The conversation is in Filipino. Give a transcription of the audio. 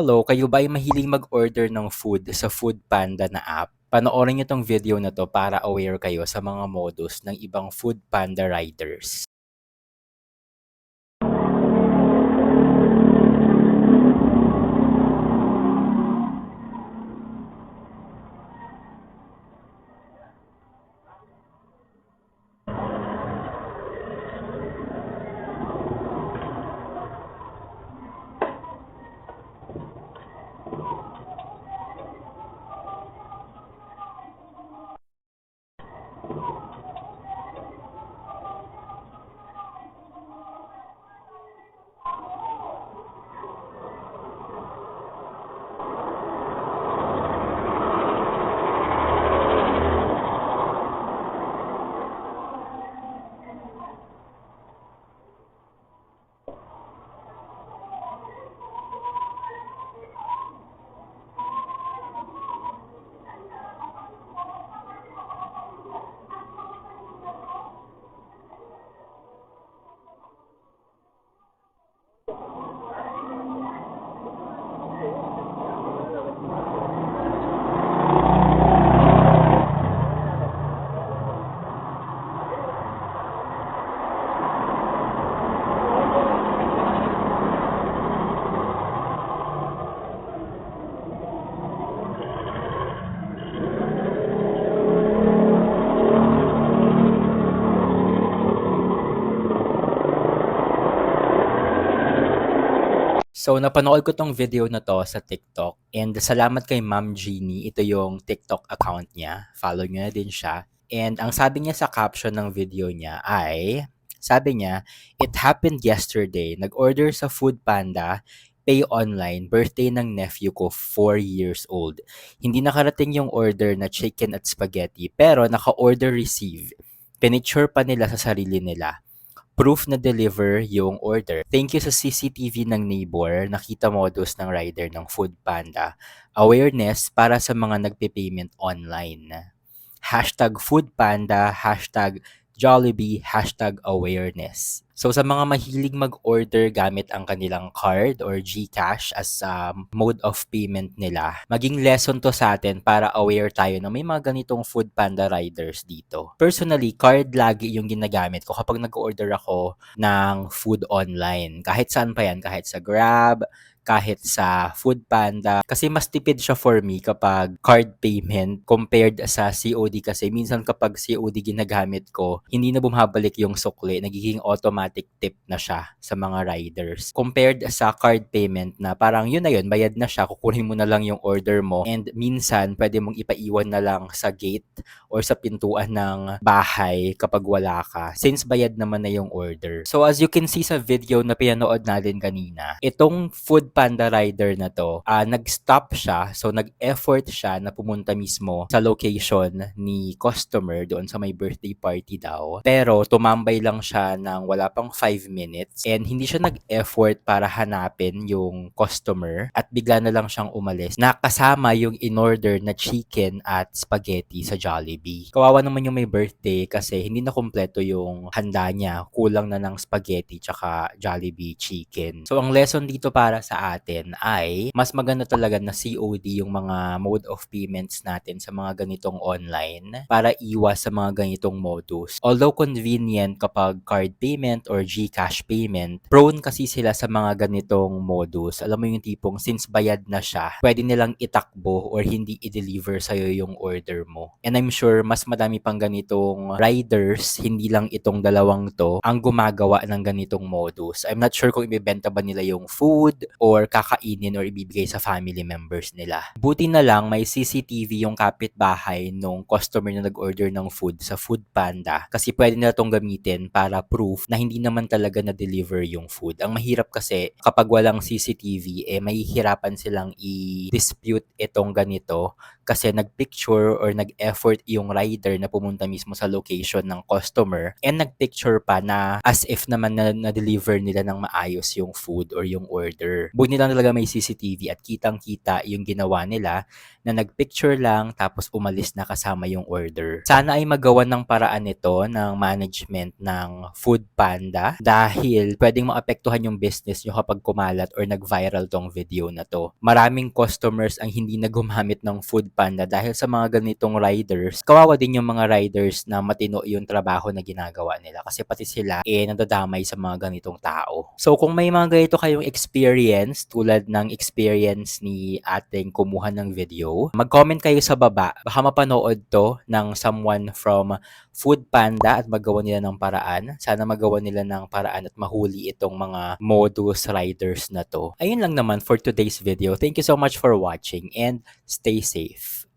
Hello, kayo ba ay mahilig mag-order ng food sa Foodpanda na app? Panoorin niyo tong video na to para aware kayo sa mga modus ng ibang Foodpanda riders. So, napanood ko tong video na to sa TikTok and salamat kay Ma'am Jeannie. Ito yung TikTok account niya. Follow niyo na din siya. And ang sabi niya sa caption ng video niya ay, sabi niya, It happened yesterday. Nag-order sa Food Panda, pay online, birthday ng nephew ko, 4 years old. Hindi nakarating yung order na chicken at spaghetti, pero naka-order receive. Pinicture pa nila sa sarili nila proof na deliver yung order. Thank you sa CCTV ng neighbor, nakita modus ng rider ng Food Panda. Awareness para sa mga nagpe-payment online. Hashtag Food Panda, hashtag Jollibee, hashtag awareness. So sa mga mahilig mag-order gamit ang kanilang card or GCash as um, mode of payment nila, maging lesson to sa atin para aware tayo na may mga ganitong food panda riders dito. Personally, card lagi yung ginagamit ko kapag nag-order ako ng food online. Kahit saan pa yan, kahit sa Grab, kahit sa Food Panda. Kasi mas tipid siya for me kapag card payment compared sa COD kasi minsan kapag COD ginagamit ko hindi na bumabalik yung sukli. Nagiging automatic tip na siya sa mga riders. Compared sa card payment na parang yun na yun bayad na siya kukunin mo na lang yung order mo. And minsan pwede mong ipaiwan na lang sa gate or sa pintuan ng bahay kapag wala ka since bayad naman na yung order. So as you can see sa video na pinanood natin kanina itong food Panda rider na to, uh, nag-stop siya, so nag-effort siya na pumunta mismo sa location ni customer doon sa may birthday party daw. Pero tumambay lang siya ng wala pang 5 minutes and hindi siya nag-effort para hanapin yung customer at bigla na lang siyang umalis. Nakasama yung in-order na chicken at spaghetti sa Jollibee. Kawawa naman yung may birthday kasi hindi na kumpleto yung handa niya. Kulang na ng spaghetti tsaka Jollibee chicken. So ang lesson dito para sa atin ay mas maganda talaga na COD yung mga mode of payments natin sa mga ganitong online para iwas sa mga ganitong modus. Although convenient kapag card payment or GCash payment, prone kasi sila sa mga ganitong modus. Alam mo yung tipong since bayad na siya, pwede nilang itakbo or hindi i-deliver sa'yo yung order mo. And I'm sure mas madami pang ganitong riders, hindi lang itong dalawang to, ang gumagawa ng ganitong modus. I'm not sure kung ibebenta ba nila yung food or kakainin or ibibigay sa family members nila. Buti na lang may CCTV yung kapitbahay nung customer na nag-order ng food sa Food Panda kasi pwede na itong gamitin para proof na hindi naman talaga na-deliver yung food. Ang mahirap kasi kapag walang CCTV, eh mahihirapan silang i-dispute itong ganito kasi nag-picture or nag-effort yung rider na pumunta mismo sa location ng customer and nag-picture pa na as if naman na, na-deliver nila ng maayos yung food or yung order Buti lang talaga may CCTV at kitang-kita yung ginawa nila na nagpicture lang tapos umalis na kasama yung order. Sana ay magawan ng paraan nito ng management ng Food Panda dahil pwedeng maapektuhan yung business nyo kapag kumalat or nag-viral tong video na to. Maraming customers ang hindi na gumamit ng Food Panda dahil sa mga ganitong riders. Kawawa din yung mga riders na matino yung trabaho na ginagawa nila kasi pati sila eh nadadamay sa mga ganitong tao. So kung may mga ganito kayong experience tulad ng experience ni ating kumuha ng video, mag-comment kayo sa baba. Baka mapanood to ng someone from Food Panda at magawa nila ng paraan. Sana magawa nila ng paraan at mahuli itong mga modus riders na to. Ayun lang naman for today's video. Thank you so much for watching and stay safe.